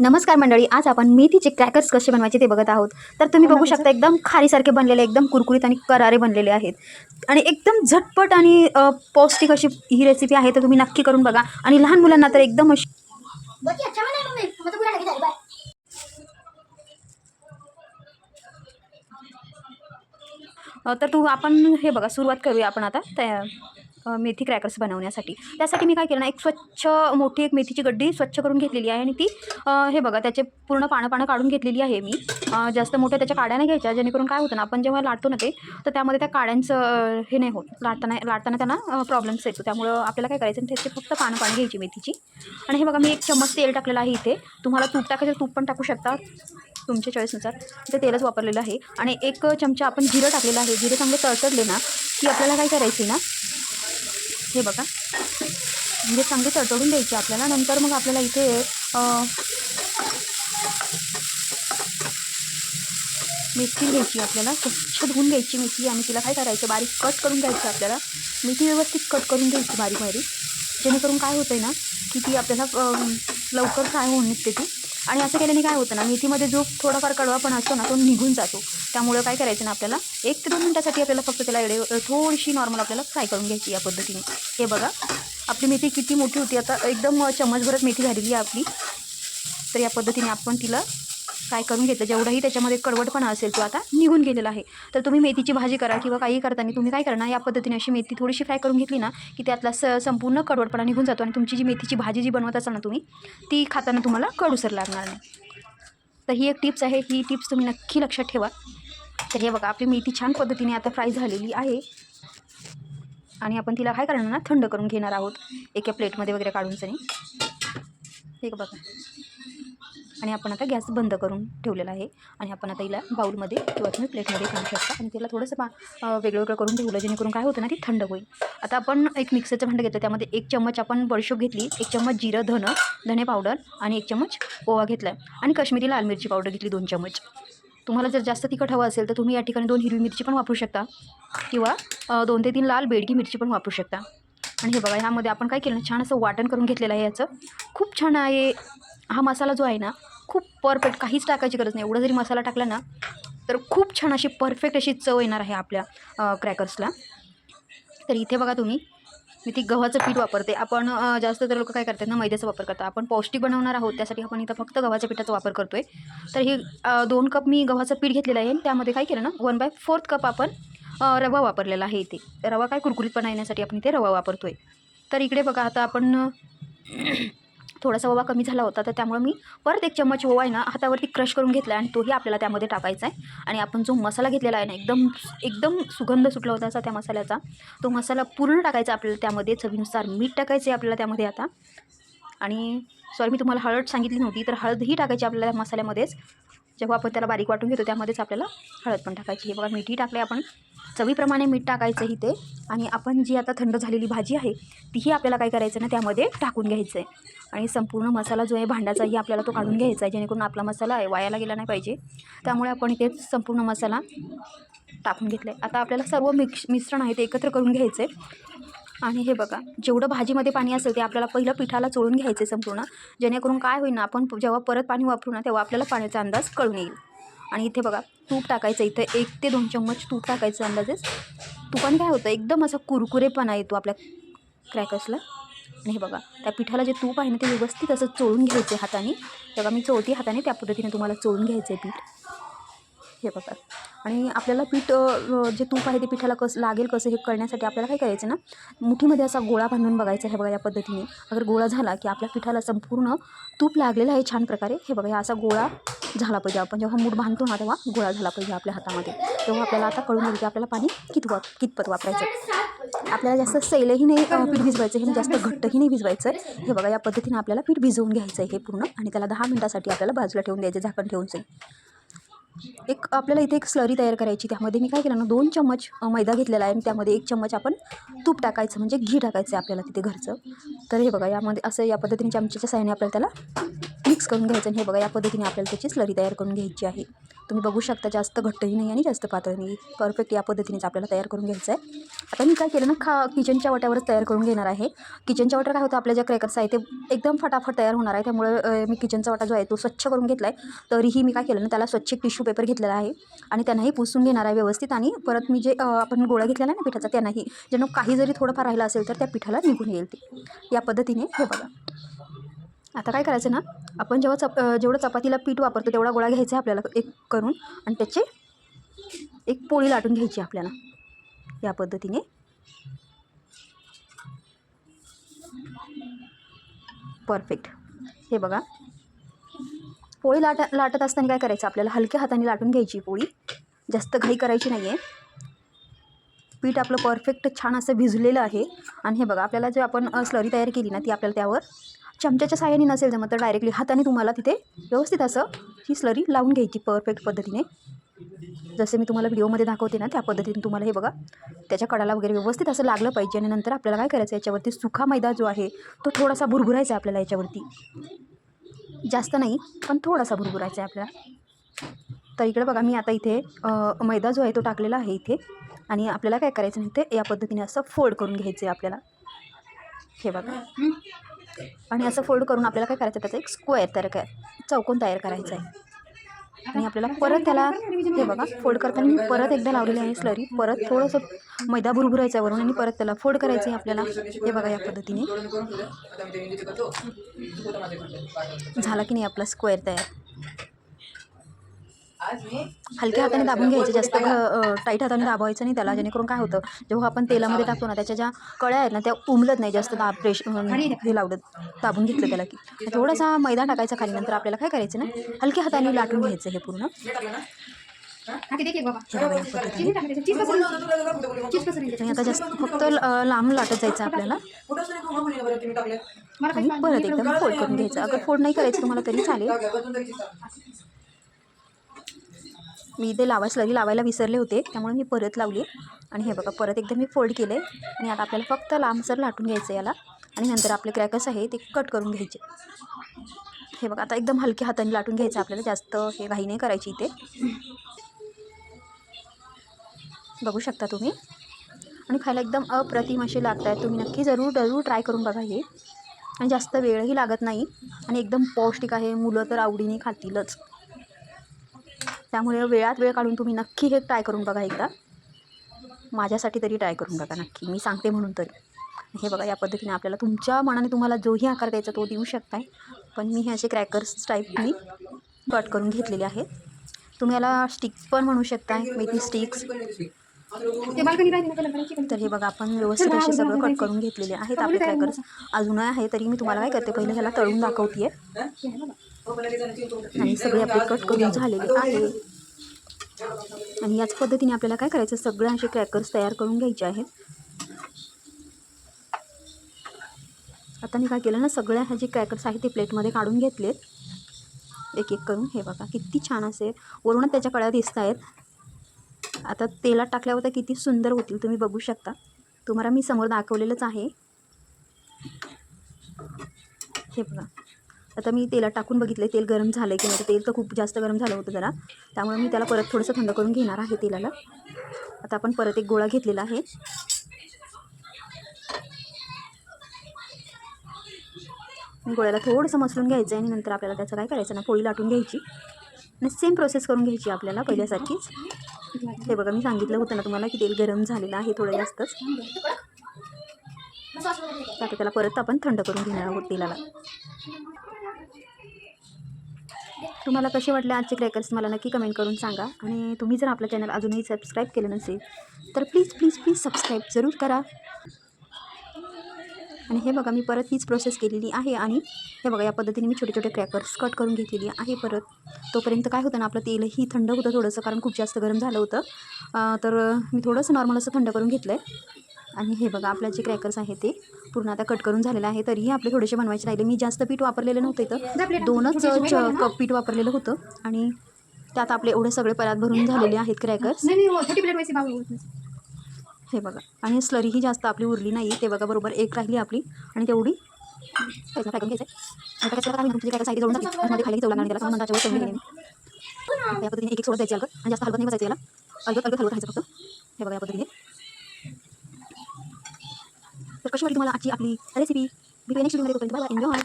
नमस्कार मंडळी आज आपण मेथीचे क्रॅकर्स कसे बनवायचे ते बघत आहोत. तर तुम्ही बघू शकता एकदम खारीसारखे बनलेले एकदम कुरकुरीत आणि करारे बनलेले आहेत. आणि एकदम झटपट आणि पौष्टिक अशी ही रेसिपी आहे तर तुम्ही नक्की करून बघा. आणि लहान मुलांना तर एकदम अशी तर तू आपण हे बघा सुरुवात करूया आपण आता. त्या अ, मेथी क्रॅकर्स बनवण्यासाठी. त्यासाठी मी काय केलं ना एक स्वच्छ मोठी एक मेथीची गड्डी स्वच्छ करून घेतलेली आहे आणि ती हे बघा त्याचे पूर्ण पानं पानं काढून घेतलेली आहे मी. जास्त मोठ्या त्याच्या काड्या नाही घ्यायच्या जेणेकरून काय होतं ना आपण जेव्हा लाटतो ना ते तर त्यामध्ये त्या काड्यांचं हे नाही होत. लाटताना लाटताना त्यांना प्रॉब्लेम्स येतो. त्यामुळं आपल्याला काय करायचं त्याचे फक्त पानं पानं घ्यायची मेथीची. आणि हे बघा मी एक चम्मच तेल टाकलेलं आहे इथे. तुम्हाला तूप टाकायचं तूप पण टाकू शकता. तुमच्या चॉईसनुसार. ते तेलच वापरलेलं आहे. आणि एक चमचा आपण जिरं टाकलेलं आहे. जिरं चांगले तळतडले ना की आपल्याला काय करायचे ना हे बघा. म्हणजे चांगले तडतडून द्यायचे आपल्याला. नंतर मग आपल्याला इथे मेथी घ्यायची आपल्याला. स्वच्छ धुवून घ्यायची मेथी आणि तिला काय करायचं? बारीक कट करून घ्यायची आपल्याला. मेथी व्यवस्थित कट करून घ्यायची बारीक बारीक जेणेकरून काय होतं आहे ना की ती आपल्याला लवकर फ्राय होऊन निघते ती. आणि असं केल्याने काय होतं ना मेथीमध्ये जो थोडाफार कडवापण असतो ना तो निघून जातो. त्यामुळं काय करायचं ना आपल्याला एक ते दोन मिनटासाठी आपल्याला फक्त त्याला एवढे थोडीशी नॉर्मल आपल्याला फ्राय करून घ्यायची या पद्धतीने. हे बघा आपली मेथी किती मोठी होती. आता एकदम चम्मचभरच मेथी झालेली आहे आपली. तर या पद्धतीने आपण तिला फ्राय करून घेतलं? जेवढंही त्याच्यामध्ये कडवटपणा असेल तो आता निघून गेलेला आहे. तर तुम्ही मेथीची भाजी करा किंवा काही करताना तुम्ही काय करणार? या पद्धतीने अशी मेथी थोडीशी फ्राय करून घेतली ना की त्यातला स संपूर्ण कडवटपणा निघून जातो आणि तुमची जी मेथीची भाजी जी बनवत असाल ना तुम्ही ती खाताना तुम्हाला कडूसर लागणार नाही. तर ही एक टिप्स आहे. ही टिप्स तुम्ही नक्की लक्षात ठेवा. तर हे बघा आपली मेथी छान पद्धतीने आता फ्राय झालेली आहे. आणि आपण तिला काय करणार ना थंड करून घेणार आहोत. एका प्लेटमध्ये वगैरे काढून सनी. हे बघा. आणि आपण आता गॅस बंद करून ठेवलेला आहे. आणि आपण आता हिला बाऊलमध्ये किंवा तुम्ही प्लेटमध्ये खाऊ शकता. आणि तिला थोडंसं पा वेगळं वेगळं करून ठेवलं जेणेकरून काय होतं ना ती थंड होईल. आता आपण एक मिक्सरचं भांडं घेतलं. त्यामध्ये एक चम्मच आपण बडशोप घेतली एक चम्मच जिरं धनं धने पावडर आणि एक चम्मच ओवा घेतला आहे आणि काश्मीरी लाल मिरची पावडर घेतली दोन चम्मच. तुम्हाला जर जास्त तिखट हवं असेल तर तुम्ही या ठिकाणी दोन हिरवी मिरची पण वापरू शकता. किंवा दोन ते तीन लाल बेडगी मिरची पण वापरू शकता. आणि हे बघा ह्यामध्ये आपण काय केलं छान असं वाटण करून घेतलेलं आहे याचं. खूप छान आहे. हा मसाला जो आहे ना खूप परफेक्ट काहीच टाकायची गरज नाही. एवढा जरी मसाला टाकला ना तर खूप छान अशी परफेक्ट अशी चव येणार आहे आपल्या क्रॅकर्सला तर इथे बघा तुम्ही मी ती गव्हाचं पीठ वापरते. आपण जास्त तर लोक काय करतात ना मैद्याचा वापर करतात. आपण पौष्टिक बनवणार आहोत त्यासाठी आपण इथं फक्त गव्हाच्या पिठाचा वापर करतो आहे तर हे दोन कप मी गव्हाचं पीठ घेतलेलं आहे. आणि त्यामध्ये काय केलं ना वन बाय फोर्थ कप आपण रवा वापरलेला आहे इथे. रवा काय कुरकुरीतपणा येण्यासाठी आपण इथे रवा वापरतो आहे तर इकडे बघा आता आपण थोडासा ओवा कमी झाला होता तर त्यामुळे मी परत एक चम्मच ओवा आहे ना हातावरती क्रश करून घेतला आणि तोही आपल्याला त्यामध्ये टाकायचा आहे. आणि आपण जो मसाला घेतलेला आहे ना एकदम एकदम सुगंध सुटला होता असा त्या मसाल्याचा तो मसाला पूर्ण टाकायचा आपल्याला त्यामध्ये चवीनुसार मीठ टाकायचे आपल्याला त्यामध्ये आता. आणि सॉरी मी तुम्हाला हळद सांगितली नव्हती तर हळदही टाकायची आपल्याला त्या मसाल्यामध्येच. जेव्हा आपण त्याला बारीक वाटून घेतो त्यामध्येच आपल्याला हळद पण टाकायची. हे बघा मीठही टाकले आपण. चवीप्रमाणे मीठ टाकायचं इथे. आणि आपण जी आता थंड झालेली भाजी आहे तीही आपल्याला काय करायचं ना त्यामध्ये टाकून घ्यायचं आहे आणि संपूर्ण मसाला जो आहे भांड्याचाही आपल्याला तो काढून घ्यायचा आहे जेणेकरून आपला मसाला आहे वायाला गेला नाही पाहिजे. त्यामुळे आपण इथे संपूर्ण मसाला टाकून घेतला आहे आता आपल्याला सर्व मिक्स मिश्रण आहे ते एकत्र करून घ्यायचं आहे आणि हे बघा जेवढं भाजीमध्ये पाणी असेल ते आपल्याला पहिलं पिठाला चोळून घ्यायचं संपूर्ण. जेणेकरून काय होईल ना आपण जेव्हा परत पाणी वापरू ना तेव्हा आपल्याला पाण्याचा अंदाज कळून येईल. आणि इथे बघा तूप टाकायचं इथे एक ते दोन चम्मच तूप टाकायचं अंदाजेच. तुपाने काय होतं एकदम असा कुरकुरेपणा येतो आपल्या क्रॅकर्सला. आणि हे बघा त्या पिठाला जे तूप आहे ना ते व्यवस्थित असं चोळून घ्यायचं हाताने. तेव्हा मी चोळती हाताने त्या पद्धतीने तुम्हाला चोळून घ्यायचं आहे पीठ. हे बघा. आणि आपल्याला पीठ जे तूप आहे ते पिठाला कसं लागेल कसं हे करण्यासाठी आपल्याला काय करायचं ना मुठीमध्ये असा गोळा बांधून बघायचा हे बघा या पद्धतीने. अगर गोळा झाला की आपल्या पिठाला संपूर्ण तूप लागलेलं आहे छान प्रकारे हे बघा असा गोळा झाला पाहिजे आपण. जेव्हा मूठ बांधतो ना तेव्हा गोळा झाला पाहिजे आपल्या हातामध्ये. तेव्हा आपल्याला आता कळून येईल की आपल्याला पाणी कित वा कितपत वापरायचं आपल्याला जास्त सैलही नाही पीठ भिजवायचं हे जास्त घट्टही नाही भिजवायचं हे बघा या पद्धतीने आपल्याला पीठ भिजवून घ्यायचं आहे हे पूर्ण आणि त्याला दहा मिनटासाठी आपल्याला बाजूला ठेवून द्यायचं झाकण ठेवून जाईल एक आपल्याला इथे एक स्लरी तयार करायची. त्यामध्ये मी काय केलं ना दोन चम्मच मैदा घेतलेला आहे. आणि त्यामध्ये एक चम्मच आपण तूप टाकायचं म्हणजे घी टाकायचं आहे आपल्याला तिथे घरचं. तर हे बघा यामध्ये असं या पद्धतीने चमच्याच्या साह्याने आपल्याला त्याला मिक्स करून घ्यायचं आणि हे बघा या पद्धतीने आपल्याला त्याची स्लरी तयार करून घ्यायची आहे. तुम्ही बघू शकता जास्त घट्टही नाही आणि जास्त पातळ नाही. परफेक्ट या पद्धतीनेच आपल्याला तयार करून घ्यायचं आहे आता मी काय केलं ना खा किचनच्या वाट्यावरच तयार करून घेणार आहे. किचनच्या वाट्यावर काय होतं आपल्या ज्या क्रॅकर्स आहे ते एकदम फटाफट तयार होणार आहे. त्यामुळे मी किचनचा वाटा जो आहे तो स्वच्छ करून घेतला आहे तरीही मी काय केलं ना त्याला स्वच्छ टिश्यू पेपर घेतलेला आहे. आणि त्यांनाही पुसून घेणार आहे व्यवस्थित. आणि परत मी जे आपण गोळा घेतलेला आहे ना पिठाचा त्यांनाही ज्यांना काही जरी थोडंफार राहिलं असेल तर त्या पिठाला निघून येईल ते. या पद्धतीने हे बघा. आता काय करायचं ना आपण जेव्हा चप जेवढं चपातीला पीठ वापरतो तेवढा गोळा घ्यायचा आहे आपल्याला एक करून आणि त्याचे एक पोळी लाटून घ्यायची आपल्याला या पद्धतीने. परफेक्ट हे बघा. पोळी लाट लाटत असताना काय करायचं आपल्याला हलक्या हाताने लाटून घ्यायची पोळी. जास्त घाई करायची नाही आहे पीठ आपलं परफेक्ट छान असं भिजलेलं आहे. आणि हे बघा आपल्याला जे आपण स्लरी तयार केली ना ती आपल्याला त्यावर चमच्याच्या साह्याने नसेल जमत तर डायरेक्टली हाताने तुम्हाला तिथे व्यवस्थित असं ही स्लरी लावून घ्यायची परफेक्ट पद्धतीने. जसे मी तुम्हाला व्हिडिओमध्ये दाखवते ना त्या पद्धतीने तुम्हाला हे बघा त्याच्या कडाला वगैरे व्यवस्थित असं लागलं पाहिजे आणि नंतर आपल्याला काय करायचं याच्यावरती सुखा मैदा जो आहे तो थोडासा भुरभुरायचा आहे आपल्याला याच्यावरती. जास्त नाही पण थोडासा भुरभुरायचा आहे आपल्याला. तर इकडे बघा मी आता इथे मैदा जो आहे तो टाकलेला आहे इथे. आणि आपल्याला काय करायचं नाही ते या पद्धतीने असं फोल्ड करून घ्यायचं आहे आपल्याला. हे बघा. आणि असं फोल्ड करून आपल्याला काय करायचं त्याचा एक स्क्वेअर तयार काय चौकोन तयार करायचा आहे. आणि आपल्याला परत त्याला हे बघा फोल्ड करताना मी परत एकदा लावलेली आहे स्लरी परत थोडंसं मैदा भुरभुरायचा आहे वरून आणि परत त्याला फोल्ड करायचं आहे आपल्याला. हे बघा या पद्धतीने. झाला की नाही आपला स्क्वेअर तयार? हलक्या हाताने दाबून घ्यायचं जास्त टाईट हाताने दाबायचं नाही त्याला जेणेकरून काय होतं जेव्हा आपण तेलामध्ये टाकतो ना त्याच्या ज्या कळ्या आहेत ना त्या उमलत नाही जास्त दाब प्रेश हे लावलं दाबून घेतलं त्याला की. थोडासा मैदा टाकायचा खाली नंतर आपल्याला काय करायचं ना हलक्या हाताने लाटून घ्यायचं हे पूर्ण. आता जास्त फक्त लांब लाटत जायचं आपल्याला. परत एकदम फोल्ड करून घ्यायचं. अगर फोल्ड नाही करायचं तुम्हाला तरी चालेल. मी इथे लावायचं लागली लावायला विसरले होते त्यामुळे मी परत लावली. आणि हे बघा परत एकदा मी फोल्ड केले. आणि आता आपल्याला फक्त लांबसर लाटून घ्यायचं याला. आणि नंतर आपले क्रॅकर्स आहे ते कट करून घ्यायचे. हे बघा आता एकदम हलक्या हाताने लाटून घ्यायचं आपल्याला. जास्त हे घाई नाही करायची इथे. बघू शकता तुम्ही. आणि खायला एकदम अप्रतिम असे लागत आहेत तुम्ही नक्की जरूर जरूर ट्राय करून बघा हे. आणि जास्त वेळही लागत नाही. आणि एकदम पौष्टिक आहे. मुलं तर आवडीने खातीलच. त्यामुळे वेळात वेळ काढून तुम्ही नक्की हे ट्राय करून बघा एकदा. माझ्यासाठी तरी ट्राय करून बघा नक्की. मी सांगते म्हणून तरी. हे बघा या पद्धतीने आपल्याला तुमच्या मनाने तुम्हाला जोही आकार द्यायचा तो देऊ शकताय. पण मी हे असे क्रॅकर्स टाईप मी कट करून घेतलेले आहेत. तुम्ही याला स्टिक्स पण म्हणू शकताय मेथी स्टिक्स तर हे बघा आपण व्यवस्थित असे सगळं कट करून घेतलेले आहेत. आपले क्रॅकर्स अजूनही आहे तरी मी तुम्हाला काय करते पहिले ह्याला तळून दाखवते आणि सगळे आपले कट करून झालेले आहे आणि याच पद्धतीने आपल्याला काय करायचं सगळे असे क्रॅकर्स तयार करून घ्यायचे आहेत. आता मी काय केलं ना सगळ्या ह्या जे क्रॅकर्स आहेत ते प्लेटमध्ये काढून घेतलेत. एक एक करून हे बघा किती छान असे वरूनच त्याच्या कळ्या दिसत आहेत आता तेलात टाकल्यावर तर किती सुंदर होतील तुम्ही बघू शकता. तुम्हाला मी समोर दाखवलेलंच आहे. हे बघा. आता मी तेलात टाकून बघितले तेल गरम झालं आहे की नाही तेल तर खूप जास्त गरम झालं होतं जरा. त्यामुळे मी त्याला परत थोडंसं थंड करून घेणार आहे तेलाला. आता आपण परत एक गोळा घेतलेला आहे. गोळ्याला थोडंसं मसलून घ्यायचं आहे आणि नंतर आपल्याला त्याचं काय करायचं ना पोळी लाटून घ्यायची. आणि सेम प्रोसेस करून घ्यायची आपल्याला पहिल्यासारखीच हे बघा मी सांगितलं होतं ना तुम्हाला की तेल गरम झालेलं आहे थोडं जास्तच. आता त्याला परत आपण थंड करून घेणार आहोत तेलाला. तुम्हाला कसे वाटले आजचे क्रॅकर्स मला नक्की कमेंट करून सांगा. आणि तुम्ही जर आपलं चॅनल अजूनही सबस्क्राईब केलं नसेल तर प्लीज प्लीज प्लीज सबस्क्राईब जरूर करा. आणि हे बघा मी परत हीच प्रोसेस केलेली आहे आणि हे बघा या पद्धतीने मी छोटे छोटे क्रॅकर्स कट करून घेतलेली आहे परत. तोपर्यंत काय होतं ना आपलं तेलही थंड होतं थोडंसं कारण खूप जास्त गरम झालं होतं. तर मी थोडंसं नॉर्मल असं थंड करून घेतलं आहे आणि हे बघा आपल्या जे क्रॅकर्स आहे ते पूर्ण आता कट करून झालेलं आहे. तरीही आपले थोडेसे बनवायचे राहिले. मी जास्त पीठ वापरलेलं नव्हतं इथं. दोनच कप पीठ वापरलेलं होतं. आणि त्यात आपले एवढे सगळे परात भरून झालेले आहेत क्रॅकर्स हे बघा. आणि स्लरी ही जास्त आपली उरली नाही ते बघा बरोबर एक राहिली आपली. आणि तेवढी टाकून घ्यायचं आहे. कसं काय म्हणजे साईड जोडून मध्ये खाली चव त्याला या पद्धतीने एक सोडत जायचे अलगत आणि जास्त हलवत नाही बसायचं याला. अलगत अलगत हलवत राहायचं फक्त. हे बघा या पद्धतीने. तर कशी वाटली तुम्हाला आजची आपली रेसिपी भेटूया नेक्स्ट व्हिडिओमध्ये तोपर्यंत एन्जॉय